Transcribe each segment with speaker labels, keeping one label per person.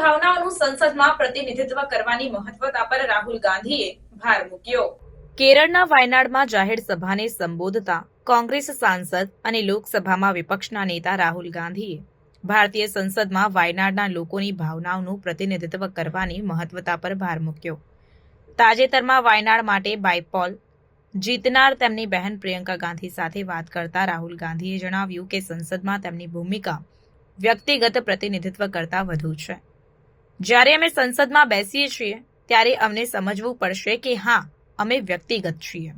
Speaker 1: ભાવનાઓનું સંસદમાં પ્રતિનિધિત્વ કરવાની મહત્વતા પર રાહુલ ગાંધીએ ભાર મૂક્યો
Speaker 2: કેરળના વાયનાડમાં જાહેર સભાને સંબોધતા કોંગ્રેસ સાંસદ અને લોકસભામાં વિપક્ષના નેતા રાહુલ ગાંધીએ ભારતીય સંસદમાં વાયનાડના લોકોની ભાવનાઓનું પ્રતિનિધિત્વ કરવાની મહત્વતા પર ભાર મૂક્યો તાજેતરમાં વાયનાડ માટે બાયપોલ જીતનાર તેમની બહેન પ્રિયંકા ગાંધી સાથે વાત કરતા રાહુલ ગાંધીએ જણાવ્યું કે સંસદમાં તેમની ભૂમિકા વ્યક્તિગત પ્રતિનિધિત્વ કરતાં વધુ છે જ્યારે અમે સંસદમાં બેસીએ છીએ ત્યારે અમને સમજવું પડશે કે હા અમે વ્યક્તિગત છીએ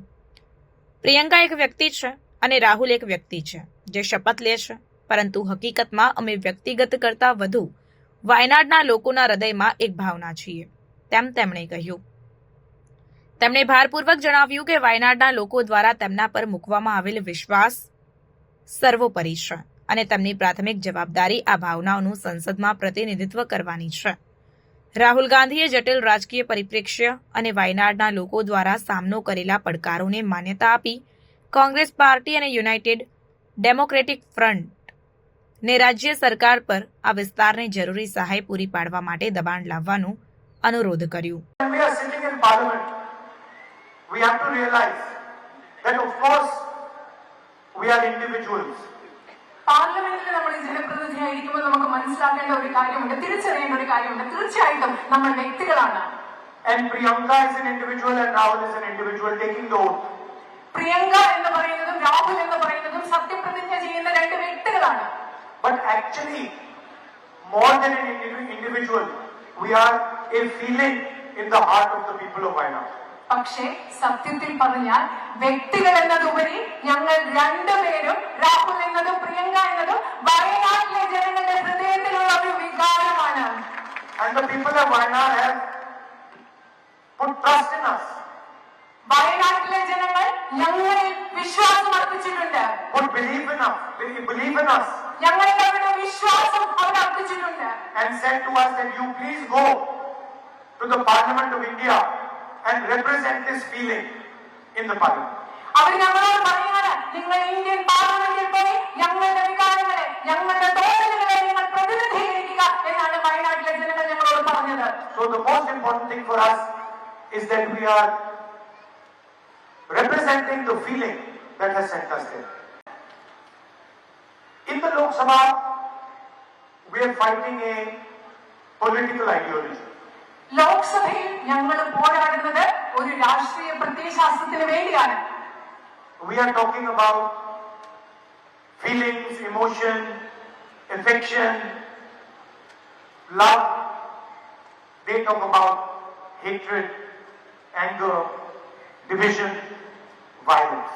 Speaker 2: પ્રિયંકા એક વ્યક્તિ છે અને રાહુલ એક વ્યક્તિ છે જે શપથ લે છે પરંતુ હકીકતમાં અમે વ્યક્તિગત કરતાં વધુ વાયનાડના લોકોના હૃદયમાં એક ભાવના છીએ તેમ તેમણે કહ્યું તેમણે ભારપૂર્વક જણાવ્યું કે વાયનાડના લોકો દ્વારા તેમના પર મૂકવામાં આવેલ વિશ્વાસ સર્વોપરી છે અને તેમની પ્રાથમિક જવાબદારી આ ભાવનાઓનું સંસદમાં પ્રતિનિધિત્વ કરવાની છે રાહુલ ગાંધીએ જટિલ રાજકીય પરિપ્રેક્ષ્ય અને વાયનાડના લોકો દ્વારા સામનો કરેલા પડકારોને માન્યતા આપી કોંગ્રેસ પાર્ટી અને યુનાઇટેડ ડેમોક્રેટિક ફ્રન્ટ ને રાજ્ય સરકાર પર આ વિસ્તારને જરૂરી સહાય પૂરી પાડવા માટે દબાણ લાવવાનું અનુરોધ કર્યું We have to realize that of course we are individuals പാർലമെന്റിൽ നമ്മൾ ജനപ്രതിനിധിയായിരിക്കുമ്പോൾ നമുക്ക് മനസ്സിലാക്കേണ്ട ഒരു കാര്യമുണ്ട് തിരിച്ചറിയേണ്ട ഒരു കാര്യമുണ്ട് തീർച്ചയായിട്ടും നമ്മൾ വ്യക്തികളാണ് പ്രിയങ്ക എന്ന് പറയുന്നതും രാഹുൽ എന്ന് പറയുന്നതും സത്യപ്രതിജ്ഞ ചെയ്യുന്ന രണ്ട് വ്യക്തികളാണ് But പക്ഷേ സത്യത്തിൽ പറഞ്ഞാൽ വ്യക്തികൾ എന്നതുപരി ഞങ്ങൾ രണ്ടുപേരും Rahul
Speaker 3: the people of Wayanad have put trust in us. വയനാട്ടിലെ ജനങ്ങൾ ഞങ്ങളിൽ വിശ്വാസം അർപ്പിച്ചിട്ടുണ്ട് Put belief in us. believe in us. ഞങ്ങൾക്ക് അവരുടെ വിശ്വാസം And said to us that you please go to the Parliament of India and represent this feeling in the Parliament. അവർ ഞങ്ങളോട് പറയാണ് നിങ്ങൾ ഇന്ത്യൻ പാർലമെന്റിൽ പോയി So the most important thing for us is that we are representing the feeling that has sent us there. In the Lok Sabha, we are fighting a political ideology. ലോക്സഭയിൽ ഞങ്ങൾ പോരാടുന്നത് We are talking about feelings, emotion, affection, love, they talk about hatred, anger, division, violence.